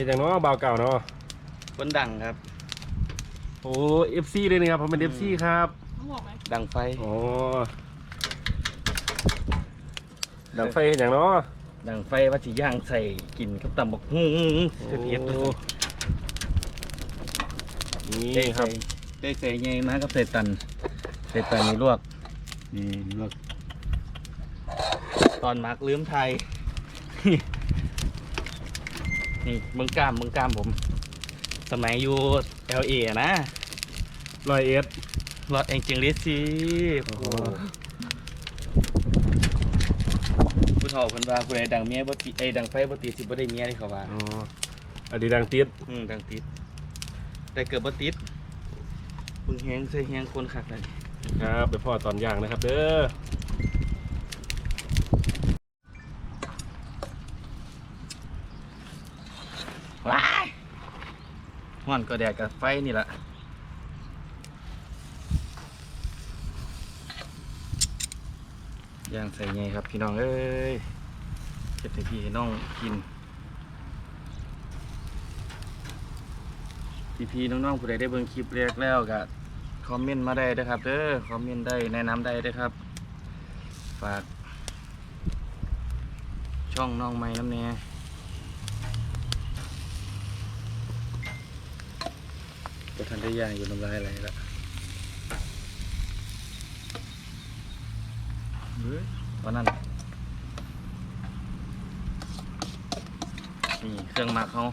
ฮ็ดจังเนาะบ่าวเก่าเนาะคนดังครับ โอ้เอฟซีเลยนะครับผมเป็นเอฟซีครับต้องบอกไหมดังไฟ โอ้ดังไฟเฮ็ดจังเนาะดังไฟว่าสิย่างใส่กินกับตำบักหุ่งเผ็ดโอ้นี่ได้ครัใส่บได้ใส่ไงมากับใส่ตันใส่ตันนี่ลวกนี่ลวก ตอนมักลืมไทย นี่เมืองกล้ามเมืองกล้ามผม สมัยอยู่ LA อะนะร้อยเอ็ดรอดเองจิงลิสสิโอ้โหผู้เฒ่าเพิ่นว่าผู้ใดดังเมียบ่ติเอ้ยดังไฟบ่ติดสิบ่ได้เมียนี่เขาว่าอ๋ออันนี้ดังติดอืมดังติด แต่เกิดบ่ติดเบิ่งแฮงใส่แฮงคนคักเลยครับ ไปพ่อตอนย่างนะครับ เด้อ ฮ้อนก็แดดกับไฟนี่แหละย่างใส่ไงครับพี่น้องเอ้ยเฮ็ดให้พี่ให้น้องกินพี่พี่ๆน้องๆผู้ใดได้เบิ่งคลิปแรกแล้วก็คอมเมนต์มาได้เด้อครับเด้อคอมเมนต์ได้แนะนำได้เด้อครับ ฝาก ช่องน้องไม้น้ำแน่ ก็ทันได้ย่างอยู่น้ำลายไหลแล้วเฮ้ยวันนั้น นี่เครื่องหมักเขา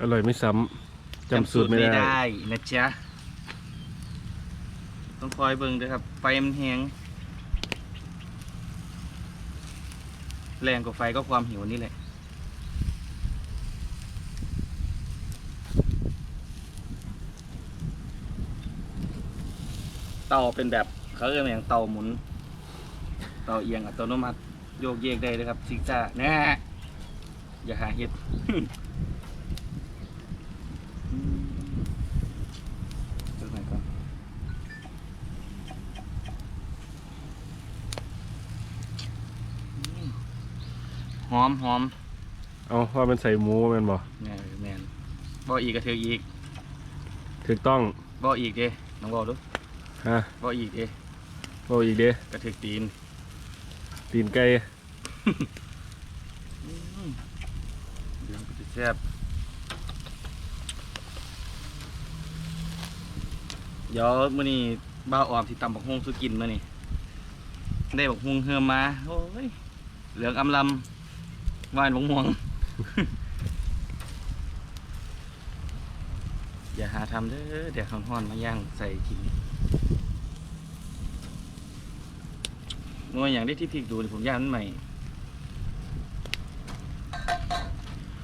อร่อยไม่ซ้ำจำสูตรไม่ได้ได้ นะจ๊ะ ต้องคอยเบิ่งด้วยครับ ไฟมันแหงแรงกว่าไฟก็ความหิวนี่แหละ เตาเป็นแบบเขาเรียกว่าอย่างเตาหมุน เตาเอียงอัตโนมัติโยกเยกได้เลยครับซิกซ่าแน่อย่าหาเห็ดเดี๋ยวหน่อยก่อนอืมหอมหอมเอาว่ามันใส่หมูแมันบ่แม่นแมนบ่อีกก็ถืออีกถูกต้องบ่อีกเด้น้องบ่ดู ฮะบ่อีกเด้โอ้อีกเด้ก็ถือตีนตีนไก่เรื่องก็จะแซ่บเดี๋ยวมื้อนี้บ้าวออมสิตำบักฮุงสุกินมื้อนี้ได้บักฮุงเฮือมมาโอ้ยเหลืองอำลำหวานบักม่วง อย่าหาทำเด้อเดี๋ยวข้าวห้อนมาย่างใส่กิน หน่วยอย่างที่ที่พริกดูนี่ผมย่างมันใหม่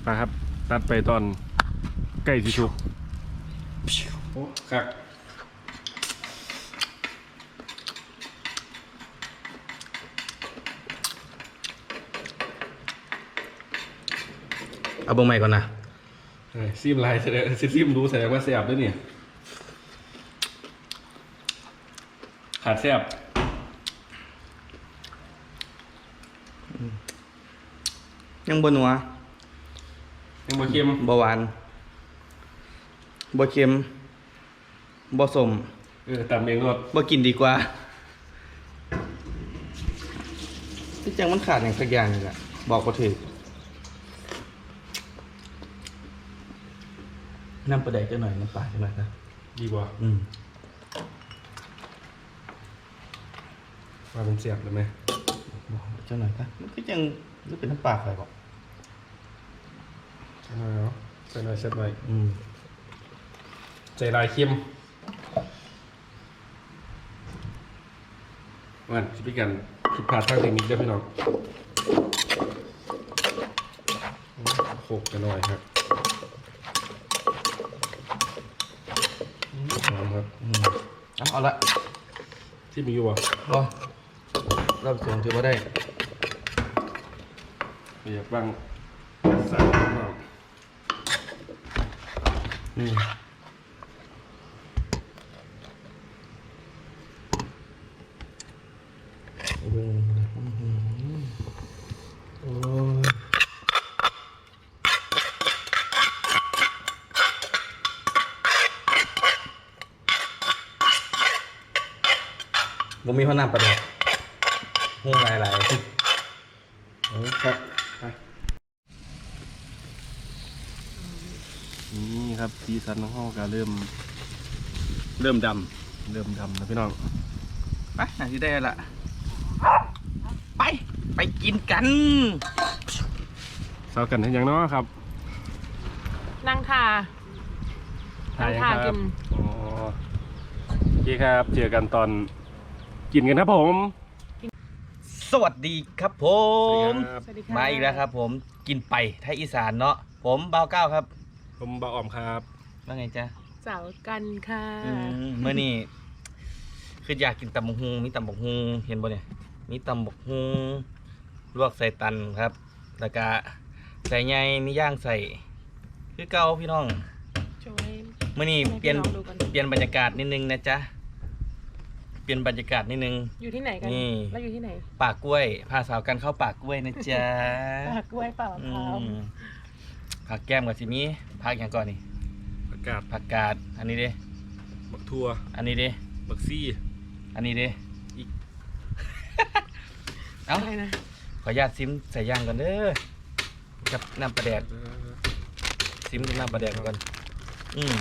มาครับ ตัดไปตอนไก่สิชุกโอ้คักเอาเบงใหม่ก่อนนะเฮ้ยซิมลายแสดงซิมรู้แสดงว่าแซ่บด้วยเนี่ยขาดแซ่บ ยังบนัวยังบ่เค็มบหวานบเค็มบสมเออตำเองรสบกินดีกว่าที่จังมันขาดอย่างสักอย่างนี่แหละบอกก็ถือน้ำปลาแดกจะหน่อยน้ำปลาจะหน่อยนะดีกว่าอืมว่ามันแซ่บเลยไหมบอก จะหน่อยนะมันก็ยังรู้เป็นน้ำปลาใครบอกใส่หน่อยเนาะใส่หน่อยใส่หน่อยอืมใจลายเค็มมันสิพิกันผิดพลาดทางเทคนิคเด้อพี่น้องโขกกันหน่อยครับอืมหอมครับอืมเอาเอาละที่มีอยู่อะ รอรอบสองถือว่าได้ เรียกบ้างใส่บ้างนี่ผมมีพ่อน้ำประเด็นหุ้มลายลาย สีสันของห้องก็เริ่ม เริ่มดำเริ่มดำนะพี่น้องไปไหนที่ได้ละไป ไปกินกันเสากันเห็นอย่างเน้อครับนั่งทานั่งทากินอ๋อโอเคครับ เจอกันตอนกินกันครับผม สวัสดีครับผม สวัสดีค่ะมาอีกแล้วครับผมกินไปไทยอีสานเนาะผมเบาเก้าครับ ผมบาออมครับ ว่าไงจ๊ะสาวกันค่ะอืมเมื่อนี่คืออยากกินตำบักฮุงมีตำบักฮุงเห็นบ่เนี่ยมีตำบักฮุงลวกใส่ตันครับ แล้วก็ใส่ใยมีย่างใส่ คือเก่าพี่น้องช่วยเมื่อนี่ให้เปลี่ยนพี่น้องดูก่อนเปลี่ยนบรรยากาศนิดนึงนะจ๊ะเปลี่ยนบรรยากาศนิดนึง อยู่ที่ไหนกันนี่แล้วอยู่ที่ไหน ป่ากล้วย พาสาวกันเข้าป่ากล้วยนะจ๊ะปากกล้วยเปล่ามะอืพร้าวมผักแก้มกับสิมีผักอย่างก่อนนี่อา กาศผักกาด อันนี้เด้บักทัวอันนี้เด้บักซี่ อันนี้เด้อีก เอ้าอะไรนะ ขออนุญาตซิมใส่ย่างก่อนเด้อกับน้ำปลาแดกซิมกับน้ำปลาแดกก่อน อืม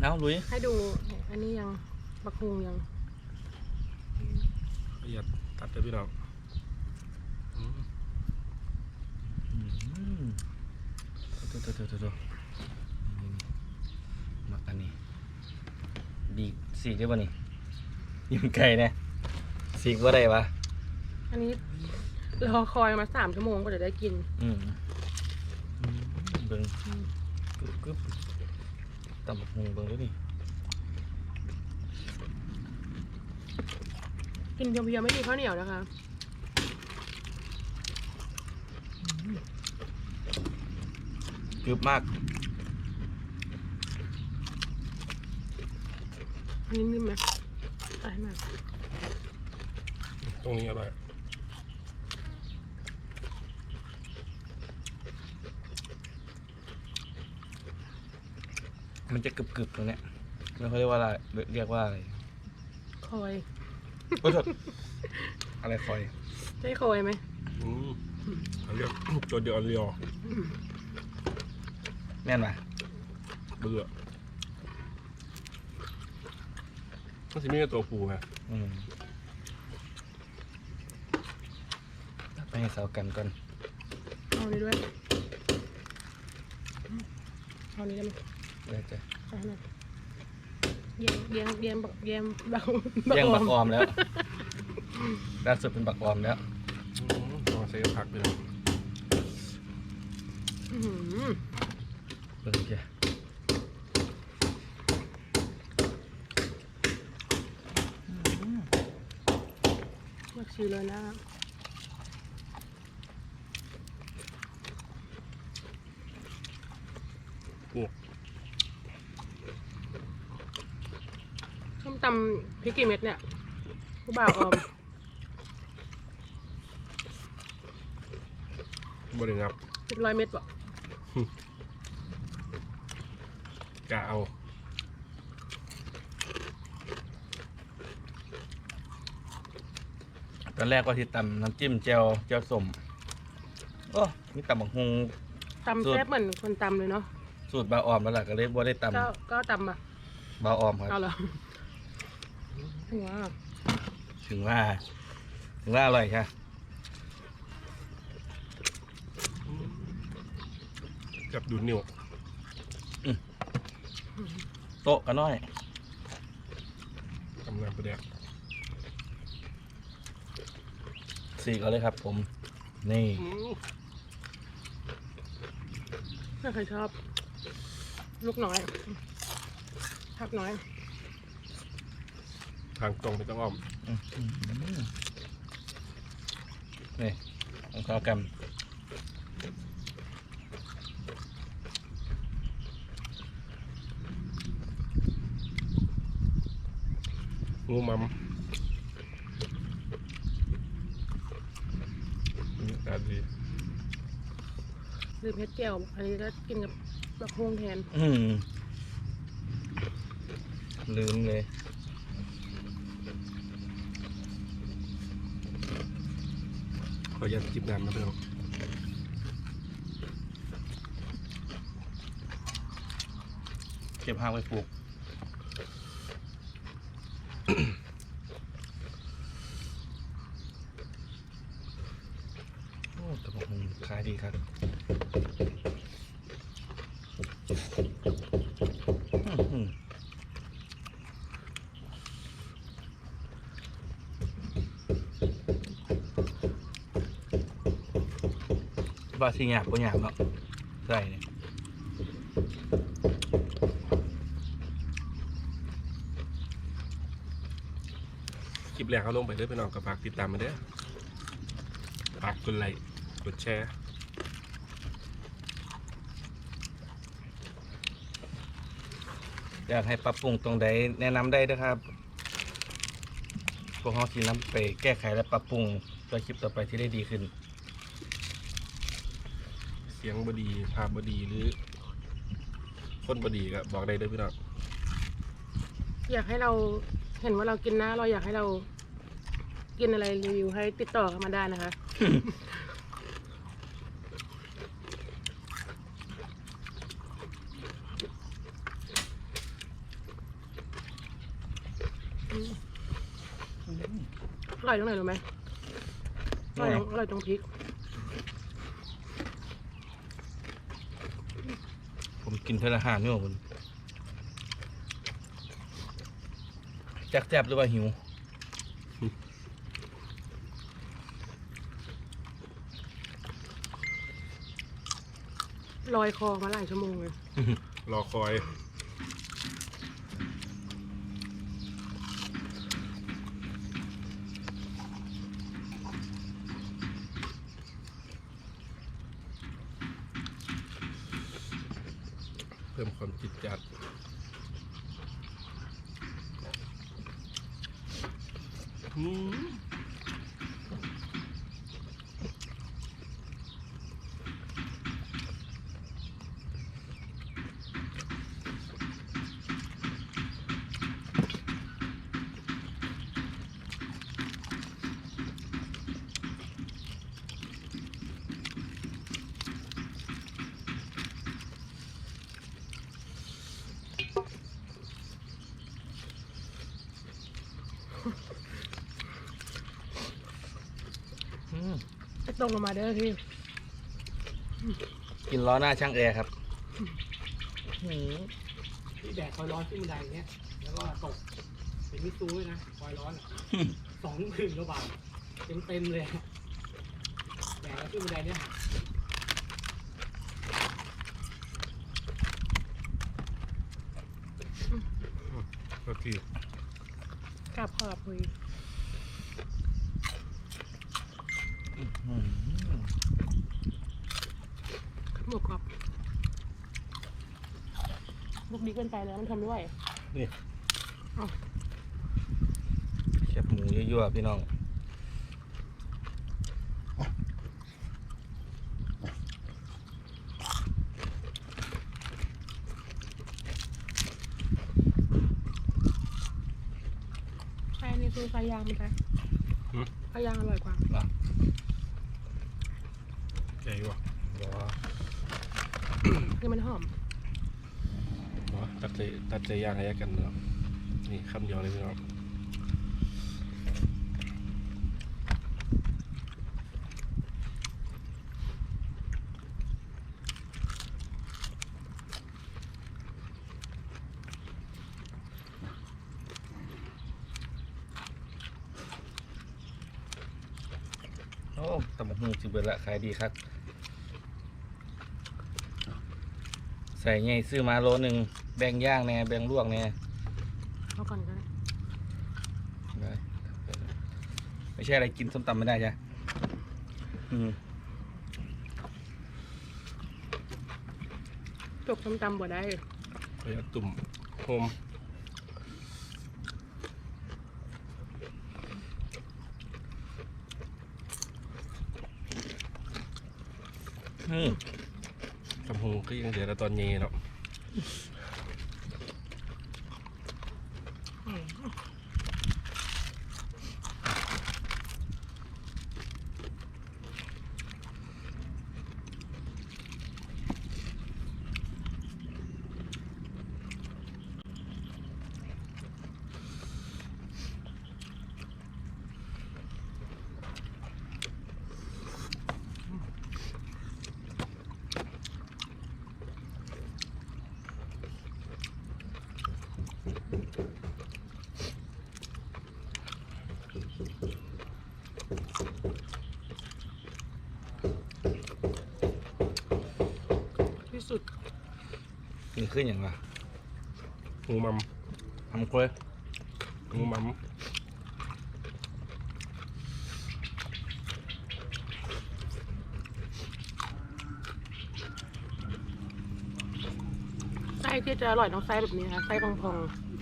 เอาลุย ให้ดูอันนี้ยังบักฮุงยังละเอียดตัดเลยพี่น้องอืม อืม ตัวตัวตัวตัวตัวนี่ๆมักอันนี้บีบสีกได้ป่ะนี่ยิงไก่เนี่ยสีกว่าได้ปะอันนี้รอคอยมาสามชั่วโมงกว่าจะได้กิน อืมอืมเบิ่งกึบกึบตำบักหงเบิ่งด้วยนี่กินเพียวๆไม่มีข้าวเหนียวนะคะ กึบมาก อันนี้นิ่มไหมอะไรมากตรงนี้อร่อยมันจะกึบกึบตรงเนี้ยแล้วเขาเรียกว่าอะไรเรียกว่าอะไรคอยโอ้ยโทษอะไรคอย ได้คอยไหมอืมอันเรียกตัวเดียวอันเดียว แม่นปะเบื่อมันจะมีแต่ตัวผูไงอืมไปให้สาวกันก่อนเอานี้ด้วยเอานี้ได้ไหมได้จ้ะเอาให้หน่อยเยี่ยมเยี่ยมเยี่ยมบักเยี่ยมบักแย่งบักออมแล้วล่าสุดเป็นบักออมแล้ว อืมลองใส่กับผักไปเลยอื้อหือ เบิ่งจ้ะบักชิวเลยนะโอ้ส้มตำพริกกี่เม็ดเนี่ยผู้บ่าวออมบริงับพริกร้อยเม็ดบ่ กะเอาตอนแรกก็ที่ตำน้ำจิ้มเจียวเจียวสมโอ้มีตำบักฮง ตำสุดแซ่บเหมือนคนตำเลยเนาะสูตรบาออมแล้วล่ะก็เลยบ่ได้ตก็ก็ตำอะำบาออมครับ เอาเหรอว้าวถึงว่า ถึงว่าอร่อยค่ะกับดูดนิ้ว โต๊ะก็น้อยกำลังประเดี๋ยวสี่ก็เลยครับ ผม นี่ไม่เคยชอบ ลูกน้อยพักน้อย ทางตรงไม่ต้องอ้อมอื้อหือนี่ของเขากัน งูมัมบรรยากาศดีลืมเพชรเจียวอันนี้ก็กินกับแบบฮงแทนอืมลืมเลยขออนุญาตจิบน้ำนะพี่น้องเก็บหางไว้ปลูก โอ้แต่บอกมันขายดีครับอื้อหือว่าสิหยาบก็หยาบเนาะใส่เนี่ยคลิปแรกเขาลงไปเด้อพี่น้องกับฝากติดตามมาเด้อฝากกดไลค์ กดแชร์อยากให้ปรับปรุงตรงใดแนะนำได้นะครับ พวกเขาทีน้ำไปแก้ไขและปรับปรุงเพื่อคลิปต่อไปที่ได้ดีขึ้น เสียงบดีภาพบดีหรือคนบดีก็บอกได้เด้อพี่น้องอยากให้เราเห็นว่าเรากินนะ เราอยากให้เรากินอะไรรีวิวให้ติดต่อกันมาได้นะคะ อืมอ ร่อยตรงไหนรู้ไหมอร่อยตรงอร่อยตรงพริก ผมกินเทอละห้าเนื้อคุณจักแจบหรือว่าหิว ลอยคอมาหลายชั่วโมงเลย รอคอย พิ่มความจิตจัดอืม มไอ้ตรงลงมาเด้อพี่กินล้อหน้าช่างแอร์ครับที่แดดคอยร้อนขึ้นบันไดอย่างเงี้ย แล้วก็ตก เป็นมิตซูด้วยนะคอยร้อนอะสองหมื่นกว่าบาทเต็มเต็มๆเลยอะแดดแล้วขึ้นบันไดเนี่ยหักก็คือกับขอบคุย อืม หมูกรอบลูกดี เกินไปแล้วมันทำไม่ไหวแคบหมูยั่วๆพี่น้องไข่นี่คือไข่ยางมันใช่หืมไข่ยางอร่อยกว่า ใหญ่วะ คือมันหอม เนาะตัด ใจตัดใจยางให้กันเนาะนี่คำเดียวเลยพี่น้องโอ้ตำบักหุ่งสิเบิดละขายดีครับ ใส่ไงซื้อมาโลหนึ่งแบ่งย่างแน่แบ่งลวกแน่เอาก่อนก็ได้ได้ไม่ใช่อะไรกินส้มตำไม่ได้ใช่ไหมอืมจกส้มตำบ่ได้ขออนุญาตตุ่มโฮมอืมกับ หงก็ยังเดี๋ยวเราตอนเย็นเนาะ ที่สุด นี่ ขึ้นอย่างไรหมูมัมทำกล้วยหมูมัมไส้ที่จะอร่อยต้องไส้แบบนี้ค่ะไส้พองๆ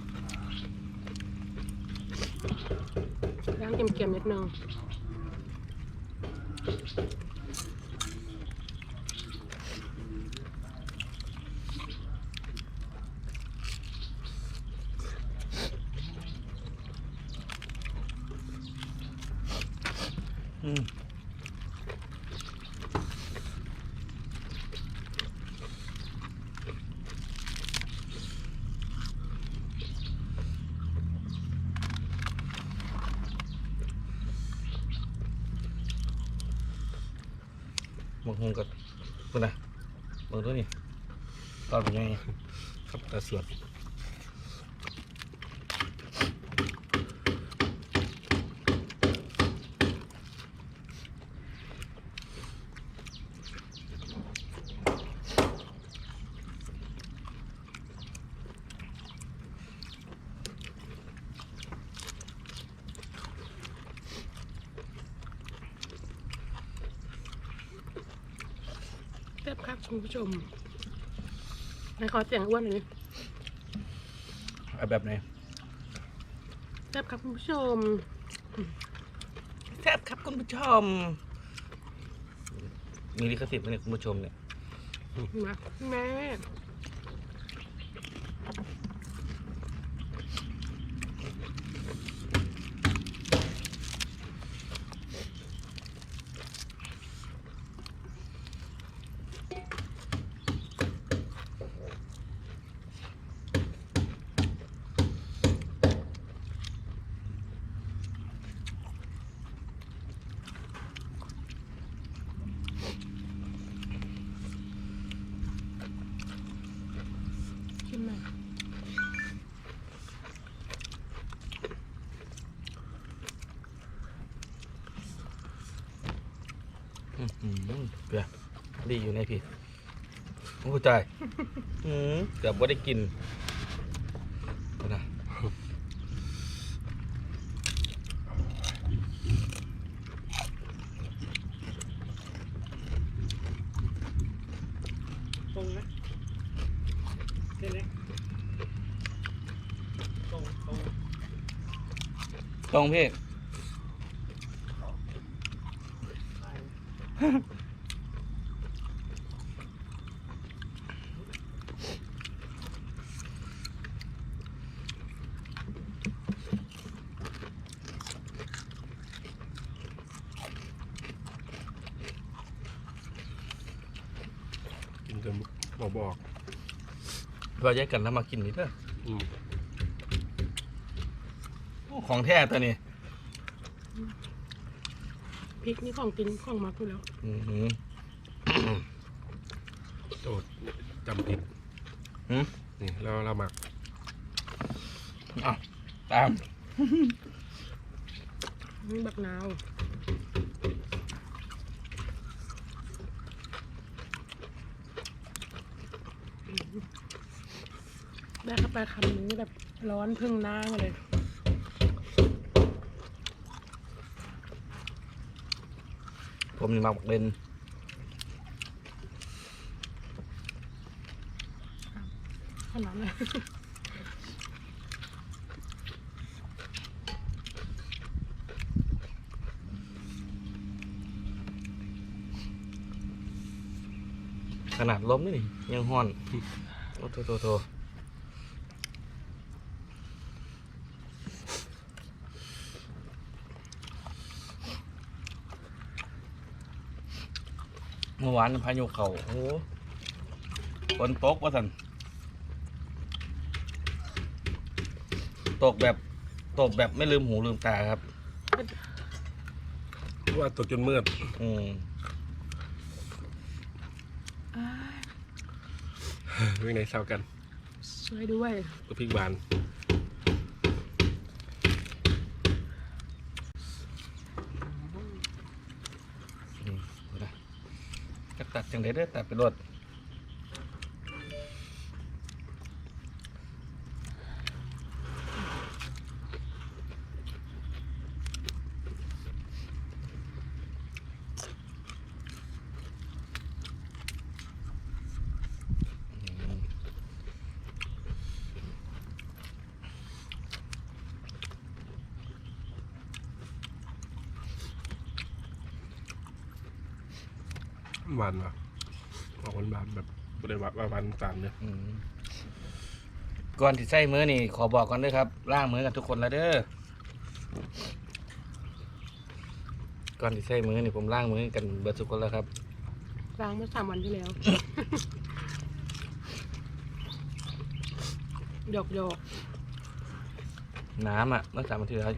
ย่างเค็มๆนิดนึง อืมบางคงกับคุณนะเบางตัวนี่ตอนเป็นยังไง ครับตาสวดแซ่บครับคุณผู้ชมไหนขอเสียงอ้วนหน่อย แบบไหนแซ่บครับคุณผู้ชมแซ่บครับคุณผู้ชม มีลิขสิทธิ์ไหมเนี่ยคุณผู้ชมเนี่ยมาแม่ อื้อหือเปียดีอยู่ในพี่โอ้ใจายอืมเกือบว่าได้กินเอานะตรงนะเส้นเล็กตรงตรงตรงพี่ กินกันบอกบอกเราแยกกันแล้วมากินนี่เด้ออืมโอ้ของแท้ตัวนี้ พริกนี่ของกินของมักอยู่แล้วอือหือ โอ้จำผิดหืม นี่แล้วเราหมักอะตามนี่บักนาวได้เข้าไปคำนี้แบบร้อนพึ่งหน้ามาเลย ผมนี่มาบอกเล่นขนาดนั้นเลยขนาดล้มนี่นี่ยังห้อนโอ้โถโถโถ มื่อวานพายุเขาโอ้โหฝนตกว่าสันตกแบบตกแบบไม่ลืมหูลืมตาครับ ว่าตกจนมืดอืมอ้ายวิ่งในเศร้ากันช่วยด้วยตัวพริกบาน อืมดูนะจะตัดจั งไดเด้อตัดไปรดหวานว่ะ นหวานๆแบบบริวารหวานๆตาลเนี่ยอืมก่อนที่ใส่มือนี่ ขอบอกก่อนด้วยครับล้างมือกันทุกคนแล้วเด้อก่อนที่ใส่มือนี่ผมล้างมือกันเบิดทุกคนแล้วครับล้างเมื่อสามวันที่แล้วหยอกหยอกน้ำอะเมื่อสามวันที่แล้ว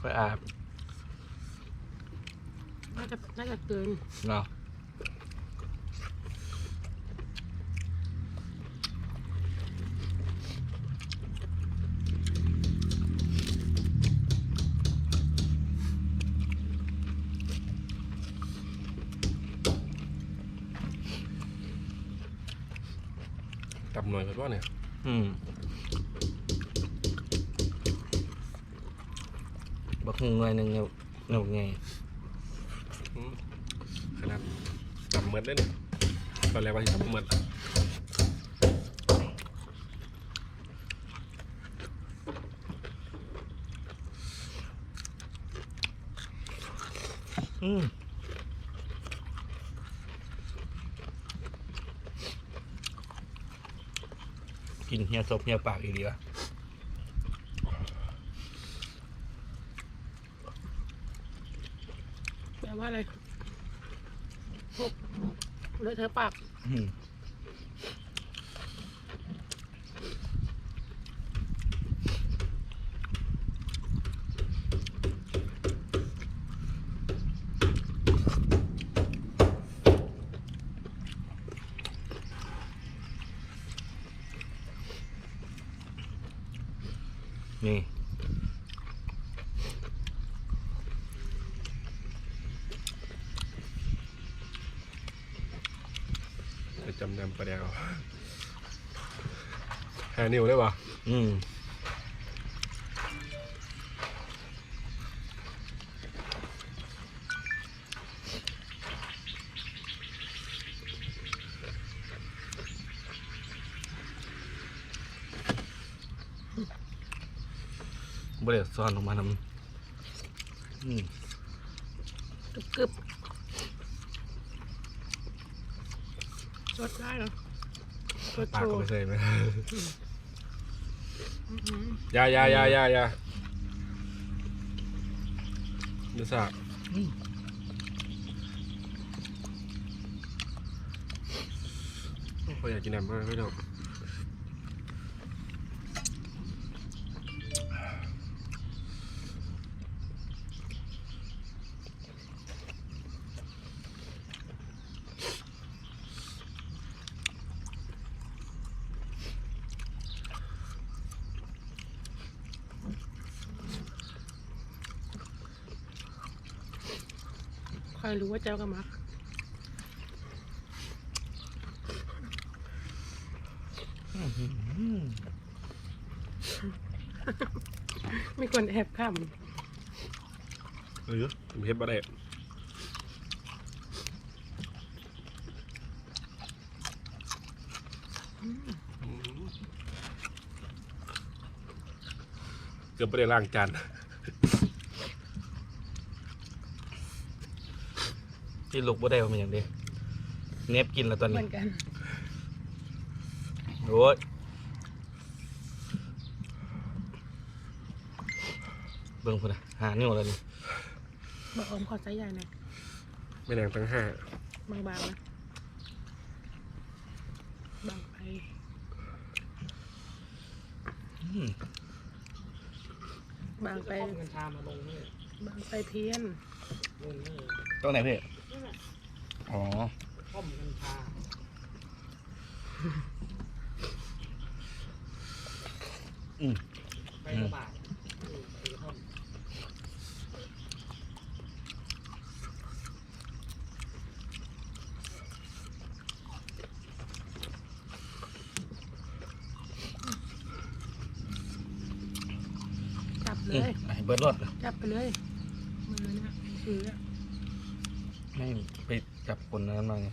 ค่อยอาบน่าจะน่าจะเกินเนาะ ตับหน่อยเพราะว่าเนี่ย อืมบักหนึ่งหน่วยหนึ่งเนี่ยหนุกไงอืมขนาดตับเหมือนได้เนี่ยตอนแรกว่าจะตับเหมือนอืม เฮียศพเฮียปากอีกดีวะแปลว่าอะไรพวกเลอะเทอะปาก อืมนี่ จะจำนำประเดี๋ยวหา นิ้วได้ปะอืมบริเวซ้อนลงมาทำอืมกรึบกรึบสดได้เหรอสดปากโชก็ว์ ไม่ใช่ไหม อื้อหืออยาอยาอยาอยาอยาเนื้อสับเขาอยากกินแหนมมากไม่ต้อง ใครรู้ว่าเจ้ากับมักมีคนแอบข้ามเออผมเห็นบ่ได้เกือบไม่ได้ล้างจาน ที่ลูกบ่ได้ว่ามันอย่างเดีเน็บกินแล้วตอนำเหนี้มือนกันโอ้ยเบิ่งพุ่นอะหานิ้วแล้วนี่บอกอมขอไซส์ใหญ่หน่อยไม่แดงตั้งห้าบางๆนะบางไปอืมบางไปต้มกัญชามาลงนี่บางไปเพี้ยนลงนี่ตรงไหนพี่ นั่นแหละอ๋อต้มกัญชาอืม ไปกระบาดอืมไปกระท่อมจับเลอืมย ให้เบิร์ดรอด จับไปเลยมือเนี่ยถืออะไม่ไปจับคนนั้นมาไง